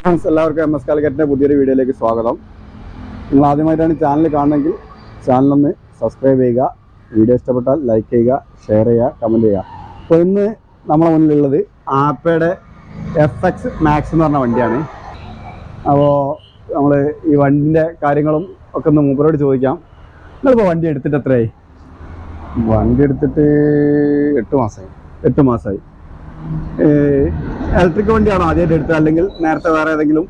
Friends എല്ലാവർക്കും M S കാലിക്കറ്റിന്റെ പുതിയൊരു വീഡിയോയിലേക്ക് സ്വാഗതം. നിങ്ങൾ ആദ്യമായിട്ടാണ് ചാനൽ കാണുന്നതെങ്കിൽ ചാനലൊന്ന് സബ്സ്ക്രൈബ് ചെയ്യുക വീഡിയോ ഇഷ്ടപ്പെട്ടാൽ ലൈക്ക് ചെയ്യുക ഷെയർ ചെയ്യുക കമന്റ് ചെയ്യുക. അപ്പോൾ ഇന്ന് നമ്മളെ മുന്നിലുള്ളത് ആപ്പയുടെ എഫ് എക്സ് മാക്സ് എന്ന് പറഞ്ഞ വണ്ടിയാണ്. അപ്പോൾ നമ്മൾ ഈ വണ്ടിന്റെ കാര്യങ്ങളും ഒക്കെ ഒന്ന് മൂപ്പരോട് ചോദിക്കാം. നിങ്ങളിപ്പോൾ വണ്ടി എടുത്തിട്ട് എത്രയായി? വണ്ടി എടുത്തിട്ട് എട്ട് മാസമായി. എട്ട് മാസമായി. ഇലക്ട്രിക് വണ്ടിയാണോ ആദ്യമായിട്ട് എടുത്തത്? അല്ലെങ്കിൽ നേരത്തെ വേറെ ഏതെങ്കിലും?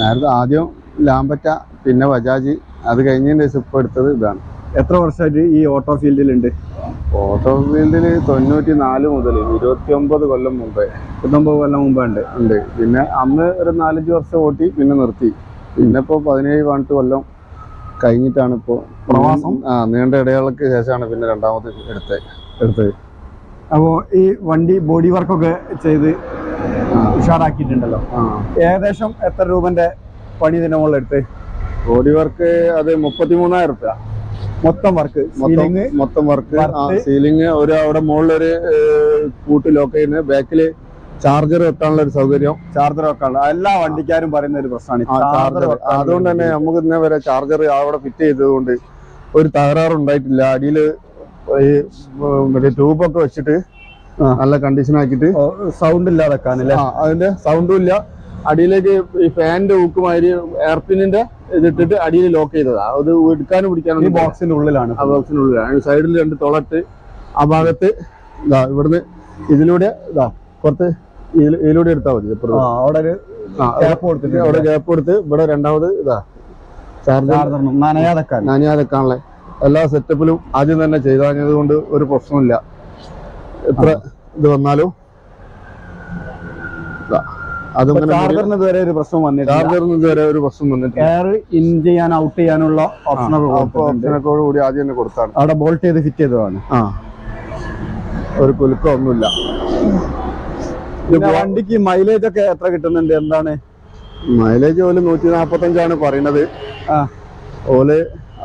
നേരത്തെ ആദ്യം ലാംബറ്റ പിന്നെ ബജാജ്. അത് കഴിഞ്ഞതിന്റെ ശേഷം ഇപ്പോൾ എടുത്തത് ഇതാണ്. എത്ര വർഷമായിട്ട് ഈ ഓട്ടോ ഫീൽഡിലുണ്ട് ഓട്ടോ ഫീൽഡിൽ തൊണ്ണൂറ്റി നാല് മുതൽ ഇരുപത്തി ഒമ്പത് കൊല്ലം മുമ്പേ. ഇരുപത്തൊമ്പത് കൊല്ലം മുമ്പ് ഉണ്ട്. ഉണ്ട്. പിന്നെ അന്ന് ഒരു നാലഞ്ച് വർഷം ഓട്ടി പിന്നെ നിർത്തി. പിന്നെ ഇപ്പോൾ പതിനേഴ് പതിനെട്ട് കൊല്ലം കഴിഞ്ഞിട്ടാണ് ഇപ്പോൾ പ്രവാസം? ആ നീണ്ട ഇടവേളക്ക് ശേഷമാണ് പിന്നെ രണ്ടാമത് എടുത്തത്. എടുത്തത്. അപ്പോൾ ഈ വണ്ടി ബോഡി വർക്കൊക്കെ ചെയ്ത് ഉഷാറാക്കിയിട്ടുണ്ടല്ലോ. ഏകദേശം എത്ര രൂപന്റെ പണി ഇതിന്റെ മുകളിൽ എടുത്ത് ബോഡി വർക്ക് അത് മുപ്പത്തി മൂന്നായിരം റുപ്യ. മൊത്തം വർക്ക് മൊത്തം സീലിംഗ് മൊത്തം വർക്ക്. സീലിംഗ് ഒരു അവിടെ മുകളിലൊരു ഒരു കൂട്ട് ലോക്ക് ചെയ്യുന്ന ബാക്കിൽ ചാർജർ വെക്കാനുള്ള ഒരു സൗകര്യം. ചാർജർ വെക്കാനുള്ള. എല്ലാ വണ്ടിക്കാരും പറയുന്ന ഒരു പ്രശ്നമാണ് ചാർജർ അതുകൊണ്ട് തന്നെ നമുക്ക് ഇന്നേ വരെ ചാർജർ അവിടെ ഫിറ്റ് ചെയ്തതുകൊണ്ട് ഒരു തകരാറുണ്ടായിട്ടില്ല. അടിയിൽ ഈ ട്യൂബൊക്കെ വെച്ചിട്ട്. നല്ല കണ്ടീഷൻ ആക്കിയിട്ട്. സൗണ്ട് ഇല്ലാതെ അതിന്റെ സൗണ്ടും ഇല്ല. അടിയിലേക്ക് ഈ ഫാനിന്റെ ഊക്കുമാതിരി എയർപിന്നിന്റെ ഇതിട്ടിട്ട് അടിയിൽ ലോക്ക് ചെയ്തതാ. അത് എടുക്കാനും പിടിക്കാനും ബോക്സിന്റെ ഉള്ളിലാണ് ആ ബോക്സിനുള്ളിലാണ് സൈഡിൽ രണ്ട് തുളട്ട് ആ ഭാഗത്ത് ഇതാ ഇവിടുന്ന് ഇതിലൂടെ ഇതാ പുറത്ത് ഇതിലൂടെ എടുത്താൽ മതി അവിടെ ഒരു ഗ്യാപ്പ് കൊടുത്തിട്ട് അവിടെ ഗ്യാപ്പ് കൊടുത്ത് ഇവിടെ രണ്ടാമത് ഇതാ ചാർജർ ചാർജർ നനയാതെ വെക്കാൻ. നനയാതെക്കാനുള്ള എല്ലാ സെറ്റപ്പിലും ആദ്യം തന്നെ ചെയ്താഞ്ഞത് കൊണ്ട് ഒരു പ്രശ്നമില്ല എത്ര ഇത് വന്നാലും? ചാർജറിന് ഇതുവരെ ഒരു പ്രശ്നം വന്നിട്ടില്ല. ചാർജറിന് ഇതുവരെ ഒരു പ്രശ്നം വന്നിട്ടില്ല. എയർ ഇൻ ചെയ്യാൻ ഔട്ട് ചെയ്യാനുള്ള ഓപ്ഷനൊക്കെ അപ്പൊ കൊടുത്തിട്ടുണ്ട്. ഓപ്ഷനൊക്കെ കൂടി ആദ്യം തന്നെ കൊടുത്താണ്. അവിടെ ബോൾട്ട് ചെയ്ത് ഫിറ്റ് ചെയ്തതാണ്. ആ. ഒരു കുലുക്കം ഒന്നുമില്ല വണ്ടിക്ക് മൈലേജ് ഒക്കെ എത്ര കിട്ടുന്നുണ്ട്? എന്താണ്? മൈലേജ് ഓൽ നൂറ്റി നാപ്പത്തഞ്ചാണ് പറയുന്നത് ഓൽ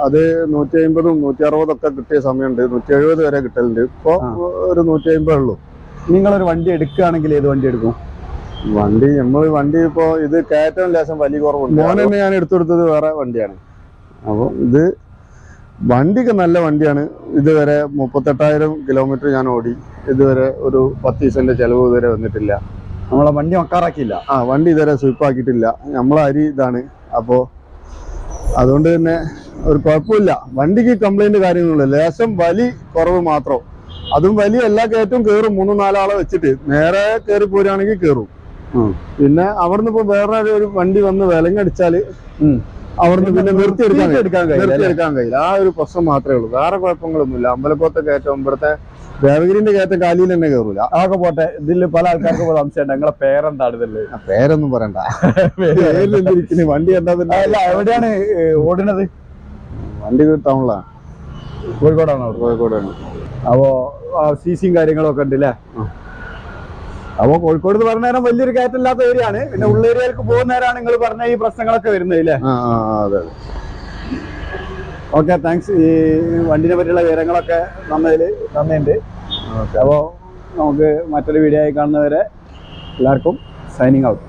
അത് നൂറ്റി അമ്പതും നൂറ്റി അറുപതൊക്കെ കിട്ടിയ സമയമുണ്ട്. നൂറ്റി എഴുപത് വരെ കിട്ടലുണ്ട്. ഇപ്പൊ ഒരു നൂറ്റി അമ്പതേ ഉള്ളൂ നിങ്ങളൊരു വണ്ടി എടുക്കുകയാണെങ്കിൽ ഏത് വണ്ടി എടുക്കും? വണ്ടി നമ്മൾ വണ്ടി ഇപ്പോ ഇത് കയറ്റം ലേശം വലിയ കുറവുണ്ട്. ഞാൻ തന്നെ ഞാൻ എടുത്തെടുത്തത് വേറെ വണ്ടിയാണ്. അപ്പോൾ ഇത് വണ്ടിക്ക് നല്ല വണ്ടിയാണ്. ഇതുവരെ മുപ്പത്തെട്ടായിരം കിലോമീറ്റർ ഞാൻ ഓടി. ഇതുവരെ ഒരു പത്ത് ദിവസന്റെ ചെലവ് ഇതുവരെ വന്നിട്ടില്ല. നമ്മളെ വണ്ടി മക്കാറാക്കിയില്ല? ആ വണ്ടി ഇതുവരെ സ്വീപ്പ് ആക്കിയിട്ടില്ല നമ്മളെ അരി ഇതാണ്. അപ്പോൾ അതുകൊണ്ട് തന്നെ ഒരു കുഴപ്പമില്ല. വണ്ടിക്ക് കംപ്ലൈന്റ് കാര്യങ്ങളില്ല ലേശം വലി കുറവ് മാത്രം. അതും വലിയ എല്ലാ കയറ്റവും കയറും മൂന്നും നാലാളെ വെച്ചിട്ട്. നേരെ കയറി പോരുകയാണെങ്കിൽ കയറും പിന്നെ അവിടുന്ന് ഇപ്പൊ വേറെ ഒരു വണ്ടി വന്ന് വിലങ്ങടിച്ചാൽ. അവിടുന്ന് പിന്നെ നിർത്തിയെടുക്കാൻ കഴിയും. എടുക്കാൻ കഴിയില്ല അല്ലേ? നിർത്തിയെടുക്കാൻ കഴിയില്ല. ആ ഒരു പ്രശ്നം മാത്രമേ ഉള്ളൂ. വേറെ കുഴപ്പങ്ങളൊന്നുമില്ല. അമ്പലപ്പുറത്തെ കയറ്റം ഇവിടുത്തെ ദേവഗിരിന്റെ കയറ്റം കാലിയിൽ തന്നെ കയറൂല അതൊക്കെ പോട്ടെ. ഇതിൽ പല ആൾക്കാർക്ക് പോലെ സംശയം നിങ്ങളെ പേരെന്താണ് ഇതിൽ? പേരൊന്നും പറയണ്ട. വണ്ടി എന്താ എവിടെയാണ് ഓടുന്നത്? വണ്ടി ടൗണിലാണ് കോഴിക്കോടാണ്? കോഴിക്കോടാണ്. അപ്പോ സി സിയും കാര്യങ്ങളും ഒക്കെ ഉണ്ട് അല്ലേ കോഴിക്കോട് എന്ന് പറഞ്ഞ നേരം വലിയൊരു കയറ്റമില്ലാത്ത ഏരിയ ആണ്. പിന്നെ ഉള്ളേരിയയിലേക്ക് പോകുന്ന നേരമാണ് നിങ്ങൾ പറഞ്ഞ ഈ പ്രശ്നങ്ങളൊക്കെ വരുന്നത് അല്ലേ അതെ ഓക്കെ താങ്ക്സ് ഈ വണ്ടിനെ പറ്റിയുള്ള വിവരങ്ങളൊക്കെ നന്നതിൽ നന്ദിയുണ്ട്. അപ്പോൾ നമുക്ക് മറ്റൊരു വീഡിയോ ആയി കാണുന്നവരെ എല്ലാവർക്കും സൈനിങ് ഔട്ട്